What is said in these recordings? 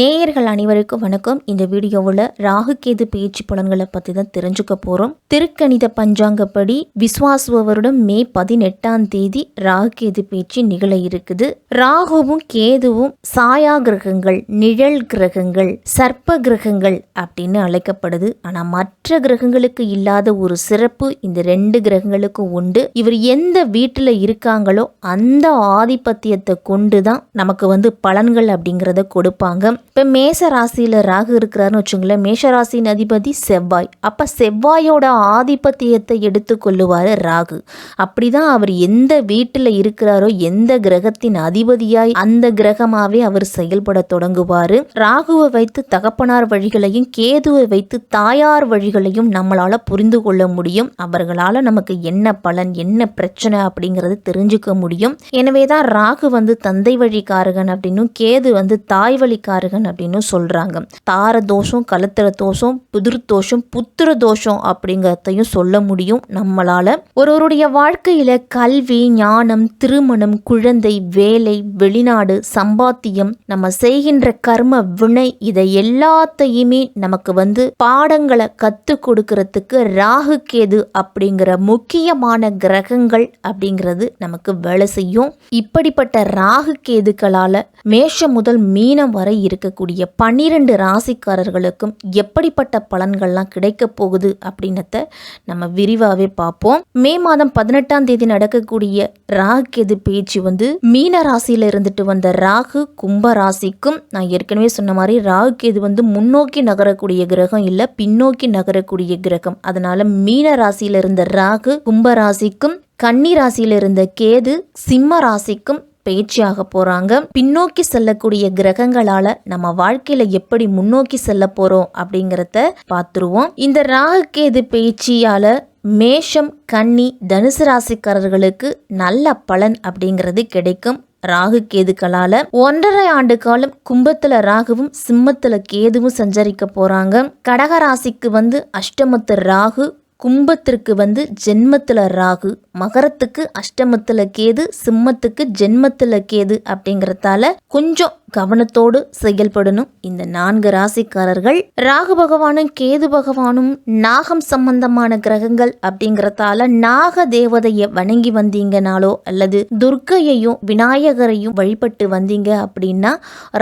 நேயர்கள் அனைவருக்கும் வணக்கம். இந்த வீடியோவில் ராகு கேது பேச்சு பலன்களை பற்றி தான் தெரிஞ்சுக்க போகிறோம் திருக்கணித பஞ்சாங்கப்படி விஸ்வாசுவ வருடம் மே பதினெட்டாம் தேதி ராகு கேது பேச்சு நிகழ இருக்குது. ராகுவும் கேதுவும் சாயா கிரகங்கள் நிழல் கிரகங்கள் சர்ப்ப கிரகங்கள் அப்படின்னு அழைக்கப்படுது. ஆனால் மற்ற கிரகங்களுக்கு இல்லாத ஒரு சிறப்பு இந்த ரெண்டு கிரகங்களுக்கும் உண்டு. இவர் எந்த வீட்டில் இருக்காங்களோ அந்த ஆதிபத்தியத்தை கொண்டு தான் நமக்கு வந்து பலன்கள் அப்படிங்கிறத கொடுப்பாங்க. இப்போ மேச ராசியில் ராகு இருக்கிறாருன்னு வச்சுங்களேன் மேஷ ராசியின் அதிபதி செவ்வாய். அப்போ செவ்வாயோட ஆதிபத்தியத்தை எடுத்துக்கொள்ளுவார் ராகு. அப்படிதான் அவர் எந்த வீட்டில் இருக்கிறாரோ எந்த கிரகத்தின் அதிபதியாய் அந்த கிரகமாகவே அவர் செயல்பட தொடங்குவார். ராகுவை வைத்து தகப்பனார் வழிகளையும் கேதுவை வைத்து தாயார் வழிகளையும் நம்மளால் புரிந்து கொள்ள முடியும். அவர்களால் நமக்கு என்ன பலன் என்ன பிரச்சனை அப்படிங்கிறது தெரிஞ்சுக்க முடியும். எனவே தான் ராகு வந்து தந்தை வழிக்காரகன் அப்படின்னும் கேது வந்து தாய் வழிக்காரகன் அப்படின்னு சொல்கிறாங்க தார தோஷம் கலத்திர தோஷம் புதிர் தோஷம் புத்திர தோஷம் அப்படிங்கிறதையும் சொல்ல முடியும் நம்மளால். ஒருவருடைய வாழ்க்கையில் கல்வி ஞானம் திருமணம் குழந்தை வேலை வெளிநாடு சம்பாத்தியம் நம்ம செய்கின்ற கர்ம வினை இதை எல்லாத்தையுமே நமக்கு வந்து பாடங்களை கற்றுக் கொடுக்கறதுக்கு ராகு கேது அப்படிங்கிற முக்கியமான கிரகங்கள் அப்படிங்கிறது நமக்கு வேலை செய்யும். இப்படிப்பட்ட ராகு கேதுக்களால் மேஷம் முதல் மீனம் வரை இருக்கக்கூடிய பன்னிரண்டு ராசிக்காரர்களுக்கும் எப்படிப்பட்ட பலன்கள்லாம் கிடைக்க போகுது அப்படின்னத நம்ம விரிவாகவே பார்ப்போம். மே மாதம் பதினெட்டாம் தேதி நடக்கக்கூடிய ராகு கேது பேச்சு வந்து மீன ராசியில் இருந்துட்டு வந்த ராகு கும்ப ராசிக்கும் நான் ஏற்கனவே சொன்ன மாதிரி ராகு கேது வந்து முன்னோக்கி நகரக்கூடிய கிரகம் இல்லை பின்னோக்கி நகரக்கூடிய கிரகம். அதனால மீன ராசியில் இருந்த ராகு கும்ப ராசிக்கும் கன்னி ராசியில் இருந்த கேது சிம்ம ராசிக்கும் பயிற்சியாக போகிறாங்க பின்னோக்கி செல்லக்கூடிய கிரகங்களால நம்ம வாழ்க்கையில எப்படி முன்னோக்கி செல்ல போறோம் அப்படிங்கிறத பார்த்துருவோம். இந்த ராகு கேது பயிற்சியால மேஷம் கன்னி தனுசு ராசிக்காரர்களுக்கு நல்ல பலன் அப்படிங்கிறது கிடைக்கும். ராகு கேதுக்களால ஒன்றரை ஆண்டு காலம் கும்பத்துல ராகுவும் சிம்மத்துல கேதுவும் சஞ்சரிக்க போறாங்க. கடக ராசிக்கு வந்து அஷ்டமத்து ராகு கும்பத்திற்கு வந்து ஜென்மத்தில் ராகு மகரத்துக்கு அஷ்டமத்தில் கேது சிம்மத்துக்கு ஜென்மத்தில் கேது அப்படிங்கிறதால கொஞ்சம் கவனத்தோடு செயல்படணும். இந்த நான்கு ராசிக்காரர்கள் ராகு பகவானும் கேது பகவானும் நாகம் சம்பந்தமான கிரகங்கள் அப்படிங்கறதால நாக தேவதையை வணங்கி வந்தீங்கனாலோ அல்லது துர்க்கையையும் விநாயகரையும் வழிபட்டு வந்தீங்க அப்படின்னா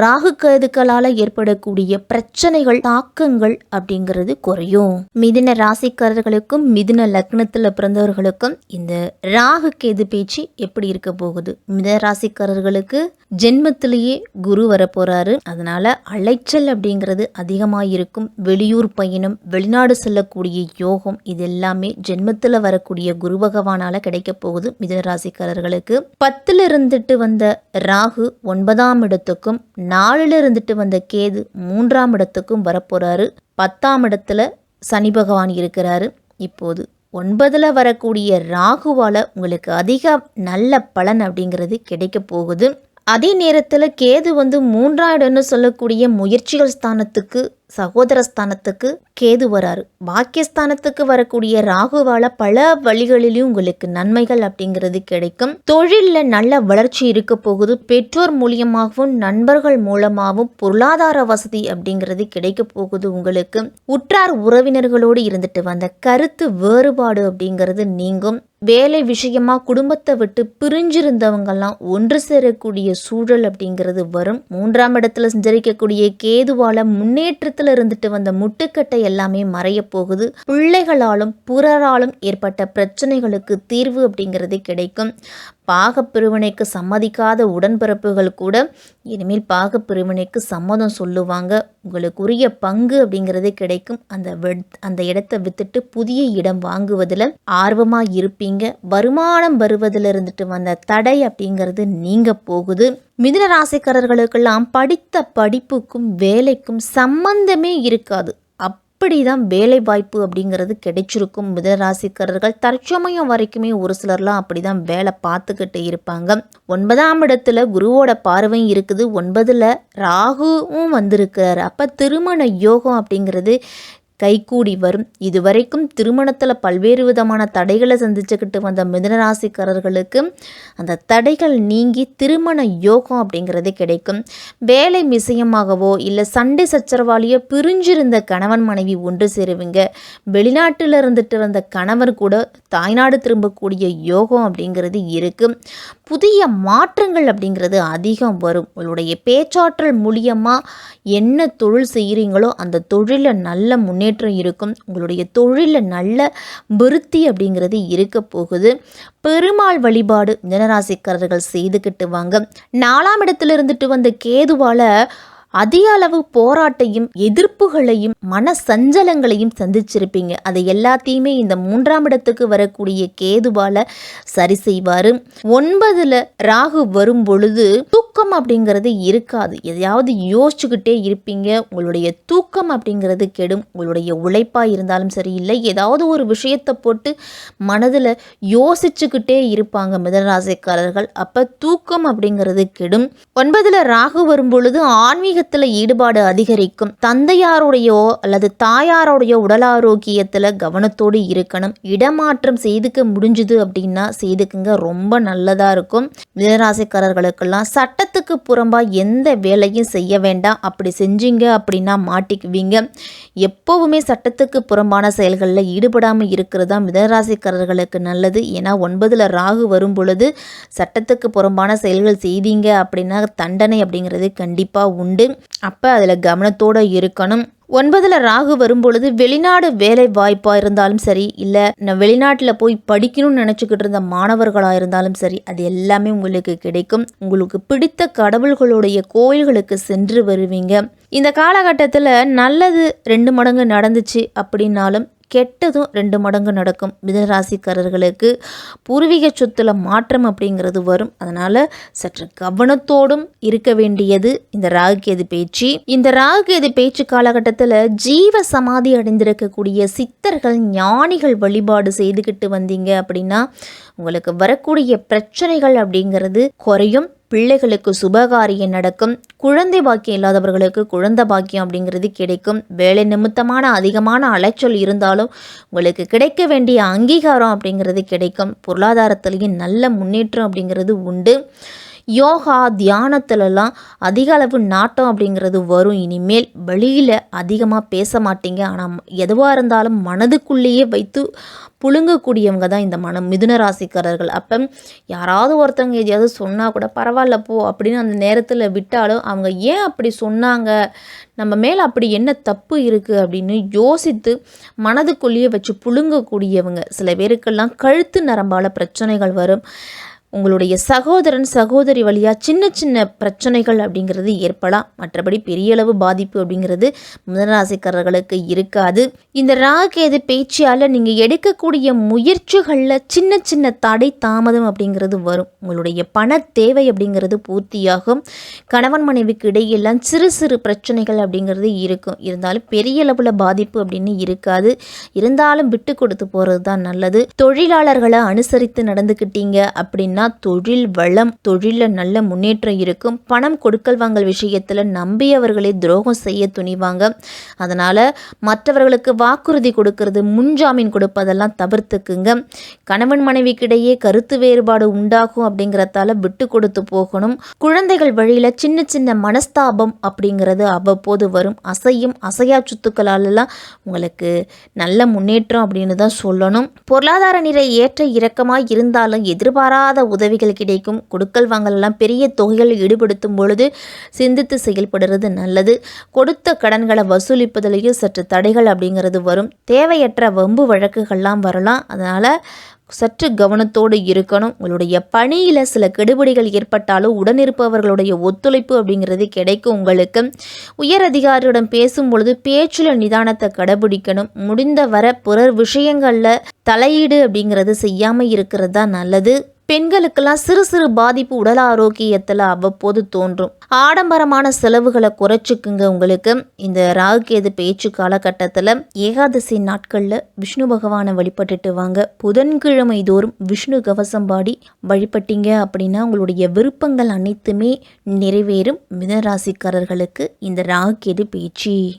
ராகு கேதுக்களால ஏற்படக்கூடிய பிரச்சனைகள் தாக்கங்கள் அப்படிங்கிறது குறையும். மிதின ராசிக்காரர்களுக்கும் மிதின லக்னத்துல பிறந்தவர்களுக்கும் இந்த ராகு கேது பேச்சு எப்படி இருக்க போகுது? மிதுன ராசிக்காரர்களுக்கு ஜென்மத்திலேயே குரு வரப்போறாரு. அதனால அலைச்சல் அப்படிங்கிறது அதிகமாக இருக்கும் வெளியூர் பயணம் வெளிநாடு செல்லக்கூடிய யோகம் இது எல்லாமே ஜென்மத்தில் வரக்கூடிய குரு பகவானால கிடைக்க போகுது மிதனராசிக்காரர்களுக்கு பத்தில் பத்துல இருந்துட்டு வந்த ராகு ஒன்பதாம் இடத்துக்கும் நாலுல இருந்துட்டு வந்த கேது மூன்றாம் இடத்துக்கும் வரப்போறாரு. பத்தாம் இடத்துல சனி பகவான் இருக்கிறாரு. இப்போது ஒன்பதில் வரக்கூடிய ராகுவால் உங்களுக்கு அதிக நல்ல பலன் அப்படிங்கிறது கிடைக்க போகுது. அதே நேரத்தில் கேது வந்து மூன்றாம் இடம்னு சொல்லக்கூடிய முயற்சிகள் ஸ்தானத்துக்கு சகோதர ஸ்தானத்துக்கு கேது வராரு. பாக்கியஸ்தானத்துக்கு வரக்கூடிய ராகுவால பல வழிகளிலும் உங்களுக்கு நன்மைகள் அப்படிங்கிறது கிடைக்கும். தொழிலில் நல்ல வளர்ச்சி இருக்க போகுது. பெற்றோர் மூலியமாகவும் நண்பர்கள் மூலமாகவும் பொருளாதார வசதி அப்படிங்கிறது கிடைக்க போகுது உங்களுக்கு. உற்றார் உறவினர்களோடு இருந்துட்டு வந்த கருத்து வேறுபாடு அப்படிங்கிறது நீங்கும். வேலை விஷயமா குடும்பத்தை விட்டு பிரிஞ்சிருந்தவங்கெல்லாம் ஒன்று சேரக்கூடிய சூழல் அப்படிங்கிறது வரும். மூன்றாம் இடத்துல சஞ்சரிக்கக்கூடிய கேதுவால முன்னேற்றத்துல இருந்துட்டு வந்த முட்டுக்கட்டை எல்லாமே மறைய போகுது. பிள்ளைகளாலும் புறராலும் ஏற்பட்ட பிரச்சனைகளுக்கு தீர்வு அப்படிங்கிறது கிடைக்கும். பாகப்பிரிவினைக்கு சம்மதிக்காத உடன்பிறப்புகள் கூட இனிமேல் பாகப்பிரிவினைக்கு சம்மதம் சொல்லுவாங்க. உங்களுக்கு உரிய பங்கு அப்படிங்கிறது கிடைக்கும். அந்த அந்த இடத்த வித்துட்டு புதிய இடம் வாங்குவதில் ஆர்வமாக இருப்பீங்க. வருமானம் வருவதில் இருந்துட்டு வந்த தடை அப்படிங்கிறது நீங்க போகுது. மிதுன ராசிக்காரர்களுக்கெல்லாம் படித்த படிப்புக்கும் வேலைக்கும் சம்பந்தமே இருக்காது. அப்படி தான் வேலை வாய்ப்பு அப்படிங்கிறது கிடைச்சிருக்கும். மிதராசிக்காரர்கள் தற்சமயம் வரைக்குமே ஒரு சிலர்லாம் அப்படி தான் வேலை பார்த்துக்கிட்டு இருப்பாங்க. ஒன்பதாம் இடத்துல குருவோட பார்வையும் இருக்குது. ஒன்பதில் ராகுவும் வந்திருக்கிறார் அப்போ திருமண யோகம் அப்படிங்கிறது கைகூடி வரும். இதுவரைக்கும் திருமணத்தில் பல்வேறு விதமான தடைகளை சந்திச்சுக்கிட்டு வந்த மிதனராசிக்காரர்களுக்கு அந்த தடைகள் நீங்கி திருமண யோகம் அப்படிங்கிறது கிடைக்கும். வேலை விஷயமாகவோ இல்லை சண்டை சச்சரவாளியோ பிரிஞ்சிருந்த கணவன் மனைவி ஒன்று சேருவீங்க. வெளிநாட்டில் இருந்துட்டு வந்த கணவர் கூட தாய்நாடு திரும்பக்கூடிய யோகம் அப்படிங்கிறது இருக்குது புதிய மாற்றங்கள் அப்படிங்கிறது அதிகம் வரும். உங்களுடைய பேச்சாற்றல் மூலியமாக என்ன தொழில் செய்கிறீங்களோ அந்த தொழிலில் நல்ல முன்னேற்றம் இருக்கும். உங்களுடைய தொழிலில் நல்ல விருத்தி அப்படிங்கிறது இருக்க போகுது. பெருமாள் வழிபாடு ஜனராசிக்காரர்கள் செய்துக்கிட்டு வாங்க. நாலாம் இடத்துல இருந்துட்டு வந்த கேதுவால அதிக அளவு போராட்டையும் எதிர்ப்புகளையும் மன சஞ்சலங்களையும் சந்திச்சிருப்பீங்க. அதை எல்லாத்தையுமே இந்த மூன்றாம் இடத்துக்கு வரக்கூடிய கேதுவால சரி செய்வார். ஒன்பதுல ராகு வரும் பொழுது தூக்கம் அப்படிங்கிறது இருக்காது. எதையாவது யோசிச்சுக்கிட்டே இருப்பீங்க. உங்களுடைய தூக்கம் அப்படிங்கிறது கெடும். உங்களுடைய உழைப்பாக இருந்தாலும் சரி இல்லை ஏதாவது ஒரு விஷயத்தை போட்டு மனதில் யோசிச்சுக்கிட்டே இருப்பாங்க மிதனராசிக்காரர்கள். அப்போ தூக்கம் அப்படிங்கிறது கெடும். ஒன்பதில் ராகு வரும் பொழுது ஆன்மீகத்தில் ஈடுபாடு அதிகரிக்கும். தந்தையாருடையோ அல்லது தாயாருடைய உடல் ஆரோக்கியத்தில் கவனத்தோடு இருக்கணும். இடமாற்றம் செய்துக்க முடிஞ்சுது அப்படின்னா செய்துக்குங்க. ரொம்ப நல்லதாக இருக்கும். மிதராசிக்காரர்களுக்கெல்லாம் சட்டத்துக்கு புறம்பாக எந்த வேலையும் செய்ய வேண்டாம். அப்படி செஞ்சீங்க அப்படின்னா மாட்டிக்குவீங்க. எப்போவுமே சட்டத்துக்கு புறம்பான செயல்களில் ஈடுபடாமல் இருக்கிறது தான் மிதராசிக்காரர்களுக்கு நல்லது. ஏன்னா ஒன்பதில் ராகு வரும் பொழுது சட்டத்துக்கு புறம்பான செயல்கள் செய்தீங்க அப்படின்னா தண்டனை அப்படிங்கிறது கண்டிப்பாக உண்டு. அப்போ அதில் கவனத்தோடு இருக்கணும். ஒன்பதில் ராகு வரும்பொழுது வெளிநாடு வேலை வாய்ப்பாக இருந்தாலும் சரி இல்லை நான் வெளிநாட்டில் போய் படிக்கணும்னு நினச்சிக்கிட்டு இருந்த மாணவர்களாக இருந்தாலும் சரி அது எல்லாமே உங்களுக்கு கிடைக்கும். உங்களுக்கு பிடித்த கடவுள்களுடைய கோயில்களுக்கு சென்று வருவீங்க. இந்த காலகட்டத்தில் நல்லது ரெண்டு மடங்கு நடந்துச்சு அப்படின்னாலும் கெட்டதும் ரெண்டு மடங்கு நடக்கும். மிதராசிக்காரர்களுக்கு பூர்வீக சொத்துல மாற்றம் அப்படிங்கிறது வரும். அதனால் சற்று கவனத்தோடும் இருக்க வேண்டியது இந்த ராகுகேது பேச்சு. இந்த ராகுகேது பேச்சு காலகட்டத்தில் ஜீவ சமாதி அடைந்திருக்கக்கூடிய சித்தர்கள் ஞானிகள் வழிபாடு செய்துக்கிட்டு வந்தீங்க அப்படின்னா உங்களுக்கு வரக்கூடிய பிரச்சனைகள் அப்படிங்கிறது குறையும். பிள்ளைகளுக்கு சுபகாரியம் நடக்கும் குழந்தை பாக்கியம் இல்லாதவர்களுக்கு குழந்தை பாக்கியம் அப்படிங்கிறது கிடைக்கும். வேலை நிமித்தமான அதிகமான அலைச்சல் இருந்தாலும் உங்களுக்கு கிடைக்க வேண்டிய அங்கீகாரம் அப்படிங்கிறது கிடைக்கும். பொருளாதாரத்திலையும் நல்ல முன்னேற்றம் அப்படிங்கிறது உண்டு. யோகா தியானத்துலலாம் அதிக அளவு நாட்டம் அப்படிங்கிறது வரும். இனிமேல் வெளியில் அதிகமாக பேச மாட்டீங்க. ஆனால் எதுவாக இருந்தாலும் மனதுக்குள்ளேயே வைத்து புழுங்கக்கூடியவங்க தான் இந்த மனம் மிதுன ராசிக்காரர்கள். அப்போ யாராவது ஒருத்தவங்க எதையாவது சொன்னால் கூட பரவாயில்ல போ அப்படின்னு அந்த நேரத்தில் விட்டாலும் அவங்க ஏன் அப்படி சொன்னாங்க? நம்ம மேலே அப்படி என்ன தப்பு இருக்குது அப்படின்னு யோசித்து மனதுக்குள்ளேயே வச்சு புழுங்கக்கூடியவங்க. சில பேருக்கெல்லாம் கழுத்து நரம்பால் பிரச்சனைகள் வரும். உங்களுடைய சகோதரன் சகோதரி வழியாக சின்ன சின்ன பிரச்சனைகள் அப்படிங்கிறது ஏற்படலாம். மற்றபடி பெரிய அளவு பாதிப்பு அப்படிங்கிறது மிதனராசிக்காரர்களுக்கு இருக்காது. இந்த ராகேது பேச்சியால் நீங்கள் எடுக்கக்கூடிய முயற்சிகளில் சின்ன சின்ன தடை தாமதம் அப்படிங்கிறது வரும். உங்களுடைய பண தேவை அப்படிங்கிறது பூர்த்தியாகும். கணவன் மனைவிக்கு இடையெல்லாம் சிறு சிறு பிரச்சனைகள் அப்படிங்கிறது இருக்கும். இருந்தாலும் பெரிய அளவில் பாதிப்பு அப்படின்னு இருக்காது. இருந்தாலும் விட்டு கொடுத்து போகிறது தான் நல்லது. தொழிலாளர்களை அனுசரித்து நடந்துக்கிட்டீங்க அப்படின்னா அப்படின்னா தொழில் வளம் தொழிலில் நல்ல முன்னேற்றம் இருக்கும். பணம் கொடுக்கல் வாங்கல் விஷயத்தில் நம்பியவர்களை துரோகம் செய்ய துணிவாங்க. அதனால் மற்றவர்களுக்கு வாக்குறுதி கொடுக்கறது முன்ஜாமீன் கொடுப்பதெல்லாம் தவிர்த்துக்குங்க. கணவன் மனைவிக்கிடையே கருத்து வேறுபாடு உண்டாகும் அப்படிங்கிறதால விட்டு கொடுத்து போகணும். குழந்தைகள் வழியில் சின்ன சின்ன மனஸ்தாபம் அப்படிங்கிறது அவ்வப்போது வரும். அசையும் அசையா சொத்துக்களாலெல்லாம் உங்களுக்கு நல்ல முன்னேற்றம் அப்படின்னு தான் சொல்லணும். பொருளாதார நிலை ஏற்ற இறக்கமாக இருந்தாலும் எதிர்பாராத உதவிகள் கிடைக்கும். கொடுக்கல் வாங்கலெல்லாம் பெரிய தொகைகள் ஈடுபடுத்தும் பொழுது சிந்தித்து செயல்படுறது நல்லது. கொடுத்த கடன்களை வசூலிப்பதிலேயும் சற்று தடைகள் அப்படிங்கிறது வரும். தேவையற்ற வம்பு வழக்குகள்லாம் வரலாம். அதனால் சற்று கவனத்தோடு இருக்கணும். உங்களுடைய பணியில் சில கெடுபிடிகள் ஏற்பட்டாலும் உடனிருப்பவர்களுடைய ஒத்துழைப்பு அப்படிங்கிறது கிடைக்கும் உங்களுக்கு. உயர் அதிகாரியுடன் பேசும் பொழுது பேச்சில் நிதானத்தை கடைபிடிக்கணும். முடிந்த வர பிறர் விஷயங்களில் தலையீடு அப்படிங்கிறது செய்யாமல் இருக்கிறது தான் நல்லது. பெண்களுக்கெல்லாம் சிறு சிறு பாதிப்பு உடல் ஆரோக்கியத்தில் அவ்வப்போது தோன்றும். ஆடம்பரமான செலவுகளை குறைச்சிக்குங்க உங்களுக்கு. இந்த ராகுகேது பேச்சு காலகட்டத்தில் ஏகாதசி நாட்களில் விஷ்ணு பகவானை வழிபட்டுட்டு வாங்க. புதன்கிழமை தோறும் விஷ்ணு கவசம் பாடி வழிபட்டீங்க அப்படின்னா உங்களுடைய விருப்பங்கள் அனைத்துமே நிறைவேறும். மிதராசிக்காரர்களுக்கு இந்த ராகுகேது பேச்சு.